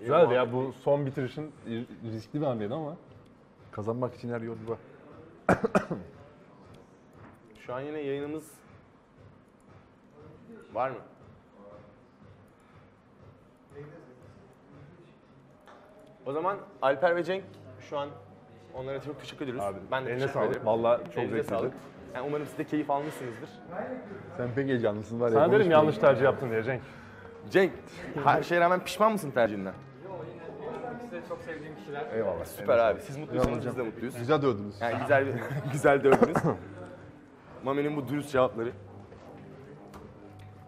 Güzeldi ya bu son bitirişin riskli bir hamleydi ama. Kazanmak için her yol var. Şu an yine yayınımız var mı? O zaman Alper ve Cenk şu an onlara çok teşekkür ediyoruz. Abi, ben de eline teşekkür sağlık. ederim. Vallahi çok Elinize zevkliydi. sağlık. Yani umarım siz de keyif almışsınızdır. Sen pek heyecanlısın var ya. Sana dedim konuşmayın. yanlış tercih yaptın diye Cenk. Cenk, her şeye rağmen pişman mısın tercihinden? Eyvallah. Süper abi. Siz mutluysanız biz de mutluyuz. Güzel dövdünüz. Yani güzel bir, güzel dövdünüz. Mami'nin bu dürüst cevapları.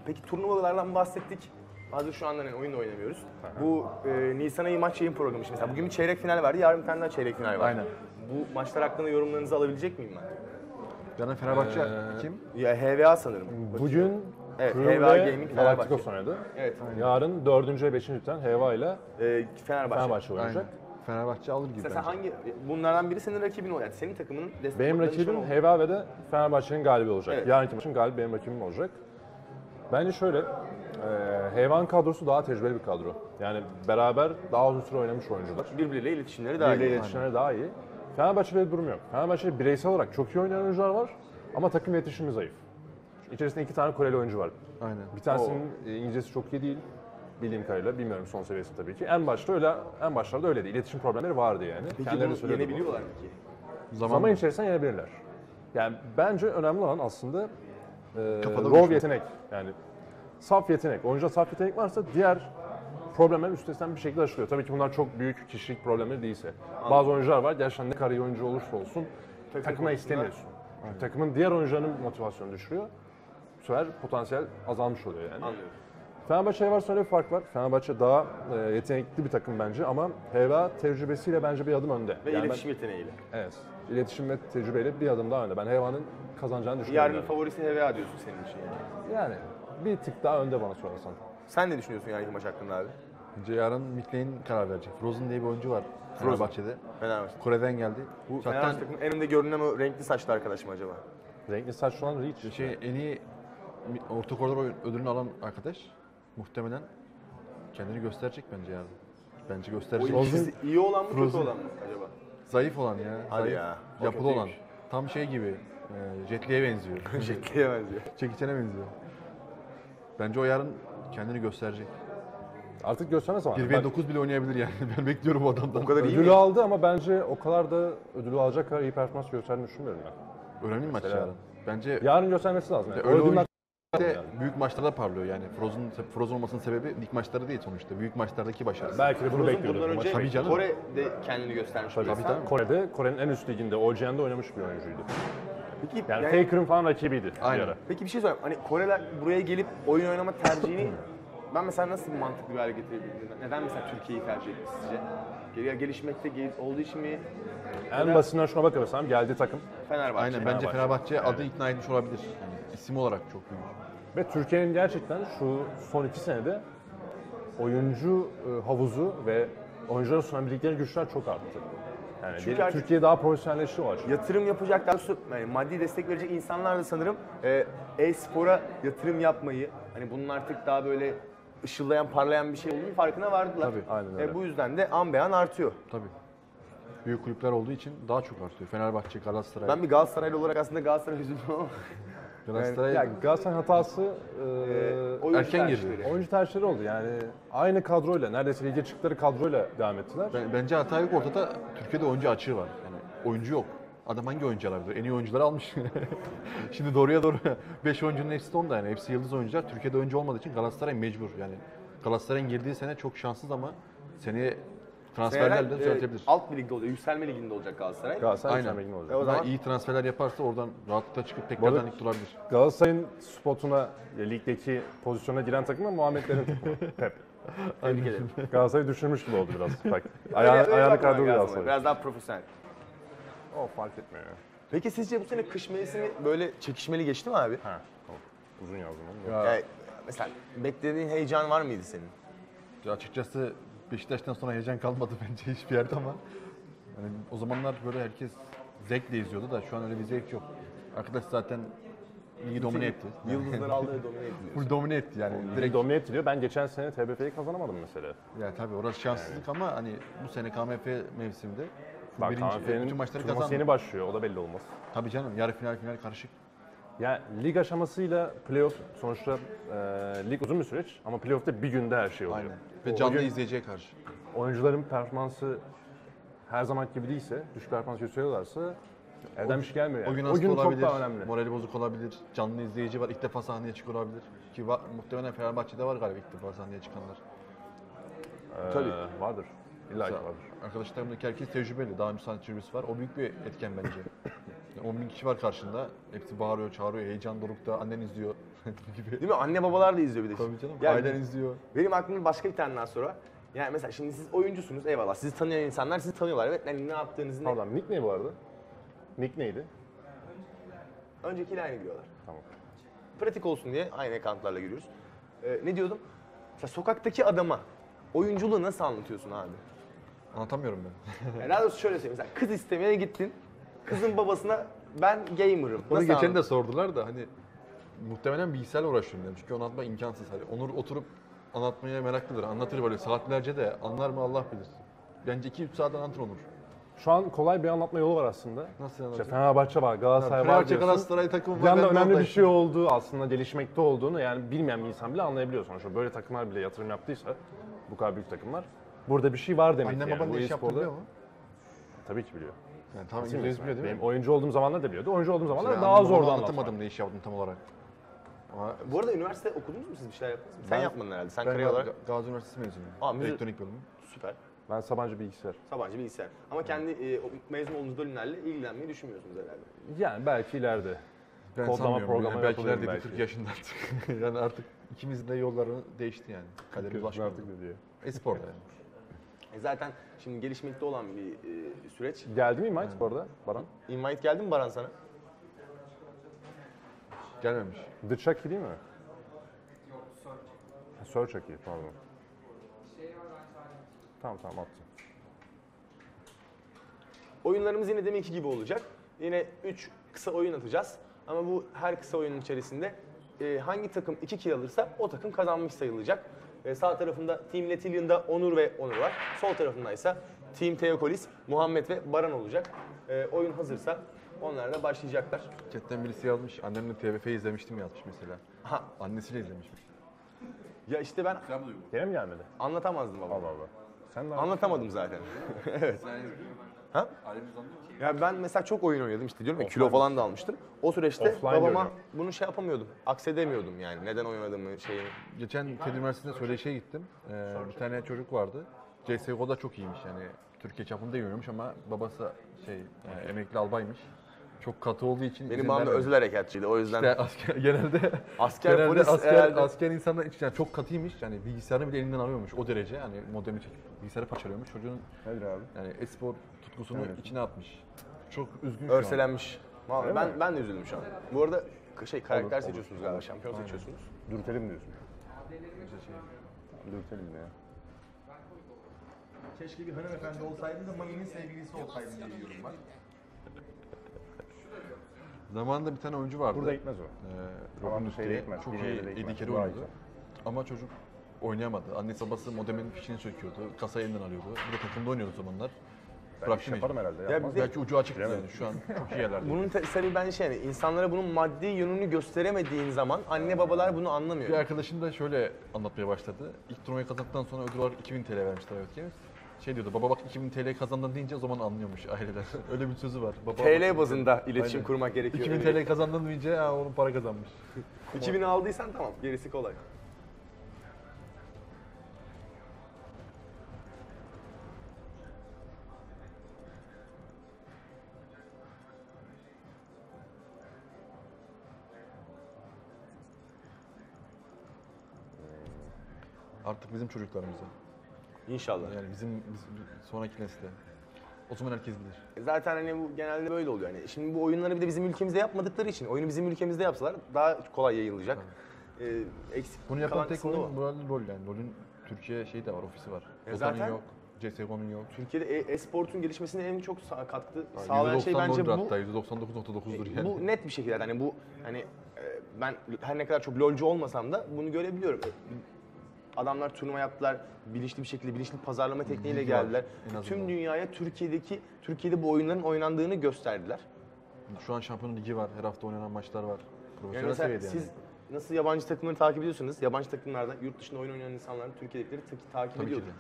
Peki turnuvalardan bahsettik. Hazır şu anda hani oyun da oynamıyoruz. Bu e, Nisan ayı maç yayın programı işte. Mesela bugün bir çeyrek final vardı, yarın bir tane daha çeyrek final var. Aynen. Bu maçlar hakkında yorumlarınızı alabilecek miyim ben? Canan Fenerbahçe Ee, kim? Ya HVA sanırım. Bugün Evet, Kırım HVA ve Gaming Galacticos Fenerbahçe. oynadı. Evet. Yarın 4. ve 5. biten Heva ile E, Fenerbahçe. Fenerbahçe oynayacak. Aynen. Fenerbahçe alır gibi Mesela bence. sen hangi bunlardan biri senin rakibin yani senin takımının destek Benim danışmanı rakibim. Heva ve de Fenerbahçe'nin galibi olacak. Evet. Yarınki maçın galibi benim rakibim olacak. Bence şöyle, e, Hevan kadrosu daha tecrübeli bir kadro. Yani beraber daha uzun süre oynamış oyuncular. birbirleriyle iletişimleri daha Birbiriyle iyi. iletişimleri daha iyi. Fenerbahçe'de bir durum yok. Fenerbahçe'de bireysel olarak çok iyi oynayan oyuncular var ama takım iletişimi zayıf. İçerisinde iki tane Koreli oyuncu var. Aynen. Bir tanesinin e, İngilizcesi çok iyi değil. Bildiğim kadarıyla. Bilmiyorum son seviyesi tabii ki. En başta öyle, en başlarda öyleydi. İletişim problemleri vardı yani. Peki Kendileri bunu söylüyordu bunu. yenebiliyorlar mı ki? Zaman, Zaman içerisinde yenebilirler. Yani bence önemli olan aslında e, Kafada raw yetenek. Yani saf yetenek. Oyuncuda saf yetenek varsa diğer problemler üstesinden bir şekilde aşılıyor. Tabii ki bunlar çok büyük kişilik problemleri değilse. Bazı oyuncular var gerçekten ne kadar iyi oyuncu olursa olsun takıma konusunda- istemiyorsun. Çünkü takımın diğer oyuncularının motivasyonu düşürüyor. Bu sefer potansiyel azalmış oluyor yani. Anlıyorum. Fenerbahçe var öyle bir fark var. Fenerbahçe daha e, yetenekli bir takım bence ama HVA tecrübesiyle bence bir adım önde. Ve Yani ben- iletişim yeteneğiyle. Evet. İletişim ve tecrübeyle bir adım daha önde. Ben Heyvan'ın kazanacağını düşünüyorum. Yarının favorisi HVA diyorsun senin için yani. yani. yani bir tık daha önde bana sorarsan. Sen ne düşünüyorsun yarınki maç hakkında abi? Bence yarın Miklane karar verecek. Frozen diye bir oyuncu var Fenerbahçe'de. Fenerbahçe. Kore'den geldi. Bu Zaten Fenerbahçe takımın en önde görünen o renkli saçlı arkadaş mı acaba? Renkli saç olan Reach. şey en iyi orta koridor ödülünü alan arkadaş muhtemelen kendini gösterecek bence yarın. Bence O gösterecek. ikisi iyi olan mı kötü Frozen. olan mı acaba? Zayıf olan ya. Hadi zayıf, ya, o Yapılı kötüymüş. olan. Tam şey gibi. E, Jetli'ye benziyor. Jetli'ye benziyor. Çekiçene benziyor. Bence o yarın kendini gösterecek. Artık göstermez ama. 1 9 bile oynayabilir yani. Ben bekliyorum o adamdan. O kadar iyi ödülü mi? aldı ama bence o kadar da ödülü alacak kadar iyi performans gösterdiğini düşünmüyorum ben. Önemli bir maç Mesela- yarın. Bence Yarın göstermesi lazım. Yani. öyle oyuncu de büyük maçlarda parlıyor yani. Frozen Frozen olmasının sebebi lig maçları değil sonuçta. Büyük maçlardaki başarısı. Belki de bunu Bundan bekliyorduk. bu önce maçı. Tabii canım. Kore'de kendini göstermiş. Tabii, bir insan. tabii. Kore'de, Kore'nin en üst liginde, OGN'de oynamış bir oyuncuydu. Peki, Yani, yani- Faker'ın falan rakibiydi Aynen. bir ara. peki bir şey sorayım. Hani Koreler buraya gelip oyun oynama tercihini ben mesela nasıl bir mantıklı bir hale getirebilirim? Neden mesela Türkiye'yi tercih etti sizce? Geri gelişmekte gel- olduğu için mi? En basitinden şuna bakarsam geldiği takım Fenerbahçe. Aynen bence Fenerbahçe. Fenerbahçe adı ikna etmiş olabilir. Yani isim olarak çok büyük. Ve Türkiye'nin gerçekten şu son iki senede oyuncu e, havuzu ve oyuncuların sunabildikleri güçler çok arttı. Yani Çünkü bir- artık- Türkiye daha profesyonelleşti o açıdan. Yatırım yapacak, daha doğrusu yani maddi destek verecek insanlar da sanırım e, e-spora yatırım yapmayı, hani bunun artık daha böyle ışıldayan, parlayan bir şey olduğunu farkına vardılar. Tabii, aynen öyle. E, bu yüzden de an beyan artıyor. Tabii. Büyük kulüpler olduğu için daha çok artıyor. Fenerbahçe, Galatasaray. Ben bir Galatasaraylı olarak aslında Galatasaray üzüldüm ama Galatasaray Ya Galatasaray hatası e, oyuncu erken tercihleri. girdi. oyuncu tercihleri oldu. Yani aynı kadroyla, neredeyse lige çıktıkları kadroyla devam ettiler. Ben- bence hata yok ortada. Türkiye'de oyuncu açığı var. Yani oyuncu yok. Adam hangi oyuncu alabilir? En iyi oyuncuları almış. Şimdi doğruya doğru 5 oyuncunun hepsi de onda yani. Hepsi yıldız oyuncular. Türkiye'de oyuncu olmadığı için Galatasaray mecbur. Yani Galatasaray'ın girdiği sene çok şanssız ama seneye transferlerle Seneler, e, düzeltebilir. alt bir ligde olacak, yükselme liginde olacak Galatasaray. Galatasaray Aynen. Aynen. olacak. E, o zaman- iyi transferler yaparsa oradan rahatlıkla çıkıp tekrardan lig durabilir. Galatasaray'ın spotuna, e, ligdeki pozisyona giren takım da Muhammedlerin takımı. Pep. Tebrik ederim. Galatasaray'ı düşürmüş gibi oldu biraz. Bak, Öyle- ayağı, öyle ayağını kaydırdı Galatasaray. Galatasaray. Biraz daha profesyonel. O fark etmiyor ya. Peki sizce bu sene kış mevsimi böyle çekişmeli geçti mi abi? Ha, tamam. Uzun yazdım onu. da. Ya, Yani mesela beklediğin heyecan var mıydı senin? açıkçası Beşiktaş'tan sonra heyecan kalmadı bence hiçbir yerde ama yani o zamanlar böyle herkes zevkle izliyordu da şu an öyle bir zevk yok. Arkadaş zaten ligi domine etti. Yıldızları aldı ve domine ediliyor. Full domine etti yani. Direkt Direkt domine ettiriyor. Ben geçen sene TBF'yi kazanamadım mesela. ya tabii orası şanssızlık ama hani bu sene KMF mevsiminde Bak birinci, KMF'nin bütün maçları turnuvası kazandı. yeni başlıyor. O da belli olmaz. Tabii canım yarı final final karışık. Ya lig aşamasıyla playoff sonuçta e, lig uzun bir süreç ama playoff'ta bir günde her şey oluyor. Aynen. O Ve canlı gün izleyiciye karşı. oyuncuların performansı her zaman gibi değilse, düşük performans gösteriyorlarsa elden bir şey gelmiyor yani. O gün o hasta gün olabilir, çok daha önemli. morali bozuk olabilir, canlı izleyici var, ilk defa sahneye çıkıyor olabilir. Ki va- muhtemelen Fenerbahçe'de var galiba ilk defa sahneye çıkanlar. Ee, Tabii. Vardır. İlla ki vardır. Arkadaşlarımdaki herkes tecrübeli, daha önce sahne tecrübesi var. O büyük bir etken bence. Yani 10 bin kişi var karşında, hepsi bağırıyor, çağırıyor, heyecan dorukta, annen izliyor gibi. Değil mi? Anne babalar da izliyor bir de. Tabii canım, Yani ailen izliyor. Benim aklımda başka bir tane daha soru var. Yani mesela şimdi siz oyuncusunuz eyvallah. Sizi tanıyan insanlar sizi tanıyorlar. Evet yani ne yaptığınızı ne... Pardon, nick ne bu arada? Nick neydi? Öncekiyle aynı biliyorlar. Tamam. Pratik olsun diye aynı ekantlarla giriyoruz. Ee, ne diyordum? Mesela sokaktaki adama oyunculuğu nasıl anlatıyorsun abi? Anlatamıyorum ben. Yani daha doğrusu şöyle söyleyeyim. Mesela kız istemeye gittin. Kızın babasına ben gamer'ım. Onu Nasıl geçen de sordular da hani muhtemelen bilgisayarla uğraşıyorum dedim. Çünkü onu anlatmak imkansız. Hani Onur oturup anlatmaya meraklıdır. Anlatır böyle saatlerce de anlar mı Allah bilir. Bence 2-3 saat anlatır Onur. Şu an kolay bir anlatma yolu var aslında. Nasıl İşte anlatır? Fenerbahçe var, Galatasaray var Fenerbahçe diyorsun. Galatasaray takımı Bir var. anda ben de önemli bir oradayım. şey olduğu, aslında gelişmekte olduğunu yani bilmeyen bir insan bile anlayabiliyor sonuçta. Böyle takımlar bile yatırım yaptıysa, bu kadar büyük takımlar, burada bir şey var demek Anne ki yani. baban Bu ne iş e-sporda- biliyor? Tabii ki biliyor. Yani tamam Kesin İngiliz biliyor, değil Benim mi? oyuncu olduğum zamanlar da biliyordu. Oyuncu olduğum zamanlar daha annem zordu anlatmak. anlatamadım ne iş yaptım tam olarak. Ama Bu arada üniversite okudunuz mu siz bir şeyler yaptınız mı? Sen Ben- yapmadın herhalde. Sen kariyer olarak Ga- Gazi Üniversitesi mezunuyum. Aa, müzik- Elektronik bölümü. süper. Ben Sabancı Bilgisayar. Sabancı bilgisayar. Ama kendi e, o mezun olduğunuz bölümlerle ilgilenmeyi düşünmüyorsunuz herhalde. Yani belki ileride. Ben Kodlama, sanmıyorum. programa yani belki yapılır ileride belki. bir 40 yaşında artık. yani artık ikimizin de yolları değişti yani. Kaderimiz başka. artık ne diyor. E-sporda yani. E zaten şimdi gelişmekte olan bir e, süreç. Geldi mi Invite bu arada Baran? Invite geldi mi Baran sana? Gelmemiş. The Chucky değil mi? Yok, Sir. Sir Chucky, pardon. Tamam tamam attım. Oyunlarımız yine deminki gibi olacak. Yine 3 kısa oyun atacağız. Ama bu her kısa oyunun içerisinde e, hangi takım 2 kill alırsa o takım kazanmış sayılacak. E, sağ tarafında Team Letilian'da Onur ve Onur var. Sol tarafında ise Team Teokolis, Muhammed ve Baran olacak. E, oyun hazırsa onlar da başlayacaklar. Chatten birisi yazmış. Annemle TVF izlemiştim yazmış mesela. Ha, Annesiyle izlemiş. ya işte ben Gene mi gelmedi? anlatamazdım baba. Allah Allah. Sen de Anlatamadım zaten. evet. Ha? Ya ben mesela çok oyun oynadım işte diyorum ya kilo falan da almıştım. O süreçte Offline babama oynuyor. bunu şey yapamıyordum. Aksedemiyordum yani neden oynadığımı şeyini. Geçen TED Üniversitesi'nde söyleşiye gittim. Ee, bir tane çocuk vardı. CSGO'da çok iyiymiş yani. Türkiye çapında iyi oynuyormuş ama babası şey e, emekli albaymış. Çok katı olduğu için Benim izin babam da özel harekatçıydı o yüzden. İşte asker, genelde Asker, genelde polis asker, herhalde. asker insanlar için yani çok katıymış. Yani bilgisayarını bile elinden alıyormuş o derece. Yani modemi çekip bilgisayarı parçalıyormuş. Çocuğun Nedir abi? yani espor tutkusunu içine atmış. Çok üzgün şu an. Örselenmiş. Vallahi Öyle ben mi? ben de üzüldüm şu an. Bu arada şey karakter olur. seçiyorsunuz galiba, şampiyon seçiyorsunuz. Dürtelim diyorsun. Dürtelim ne ya? Keşke bir hanımefendi olsaydı da Mami'nin sevgilisi olsaydı diye diyorum ben. Zamanında bir tane oyuncu vardı. Burada gitmez o. Ee, Robin şeyde gitmez, Çok iyi de gitmez. Daha. Ama çocuk oynayamadı. Annesi babası modemin fişini söküyordu. Kasayı elinden alıyordu. Bir de takımda oynuyordu o zamanlar. Ben iş yaparım herhalde. Ya Yapmaz. de- Belki ucu açık Bilemedim. yani şu an çok iyi yerlerde. Bunun te- sebebi bence şey yani insanlara bunun maddi yönünü gösteremediğin zaman anne babalar bunu anlamıyor. Bir arkadaşım da şöyle anlatmaya başladı. İlk turnuvayı kazandıktan sonra ödül olarak 2000 TL vermişler evet Games. Şey diyordu, baba bak 2000 TL kazandın deyince o zaman anlıyormuş aileler. Öyle bir sözü var. Baba, TL bak, bazında iletişim Aynen. kurmak gerekiyor. 2000 TL kazandın deyince ha onun para kazanmış. 2000 aldıysan tamam gerisi kolay. Artık bizim çocuklarımıza. İnşallah. Yani bizim, biz- sonraki nesle. O zaman herkes bilir. Zaten hani bu genelde böyle oluyor. Yani şimdi bu oyunları bir de bizim ülkemizde yapmadıkları için oyunu bizim ülkemizde yapsalar daha kolay yayılacak. Ee, eksik Bunu yapan tek oyun bu LoL yani. LoL'ün Türkiye şeyi de var, ofisi var. E Dota'nın zaten yok. CSGO'nun yok. Türkiye'de e- e-sportun gelişmesine en çok katkı Yani sağlayan şey bence bu. hatta %99.9'dur yani. Bu net bir şekilde hani bu hani e, ben her ne kadar çok lolcu olmasam da bunu görebiliyorum. Adamlar turnuva yaptılar, bilinçli bir şekilde, bilinçli pazarlama tekniğiyle Bilgi var, geldiler. en azından. Tüm dünyaya Türkiye'deki Türkiye'de bu oyunların oynandığını gösterdiler. Şu an şampiyon ligi var, her hafta oynanan maçlar var. Yani Profesyonel mesela seviyede yani. siz nasıl yabancı takımları takip ediyorsunuz? Yabancı takımlarda yurt dışında oyun oynayan insanların Türkiye'dekileri ta- takip Tabii ki de.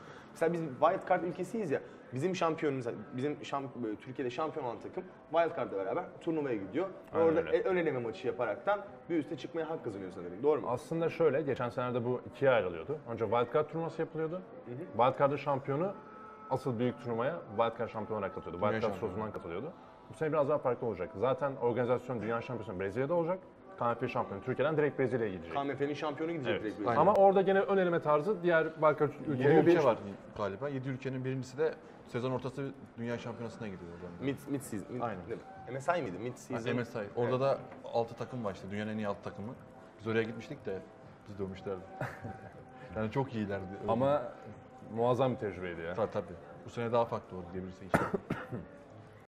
Mesela biz wild card ülkesiyiz ya. Bizim şampiyonumuz, bizim şamp Türkiye'de şampiyon olan takım wild card'la beraber turnuvaya gidiyor. Aynen orada öyle. e- ön eleme maçı yaparaktan bir üste çıkmaya hak kazanıyor sanırım. Doğru mu? Aslında şöyle, geçen senelerde bu ikiye ayrılıyordu. Önce Wildcard turnuvası yapılıyordu. Wildcard'ın şampiyonu asıl büyük turnuvaya Wildcard şampiyonu olarak katılıyordu. Wildcard şampiyonu. sozundan katılıyordu. Bu sene biraz daha farklı olacak. Zaten organizasyon Dünya Şampiyonu Brezilya'da olacak. KNF şampiyonu Türkiye'den direkt Brezilya'ya gidecek. KMF'nin şampiyonu gidecek Evet. direkt. Aynen. Ama orada gene ön eleme tarzı diğer 7 ülkeleri ülke bir- var galiba. 7 ülkenin birincisi de sezon ortası dünya şampiyonasına gidiyor. o zaman. Mid, mid season. Mid, Aynen. ne- MSI miydi? Mid season. Ha, MSI. Orada da 6 takım var işte. Dünyanın en iyi 6 takımı. Biz oraya gitmiştik de biz dövmüşlerdi. yani çok iyilerdi. öyle. Ama muazzam bir tecrübeydi ya. Tabii tabii. Bu sene daha farklı oldu diyebilirsin inşallah.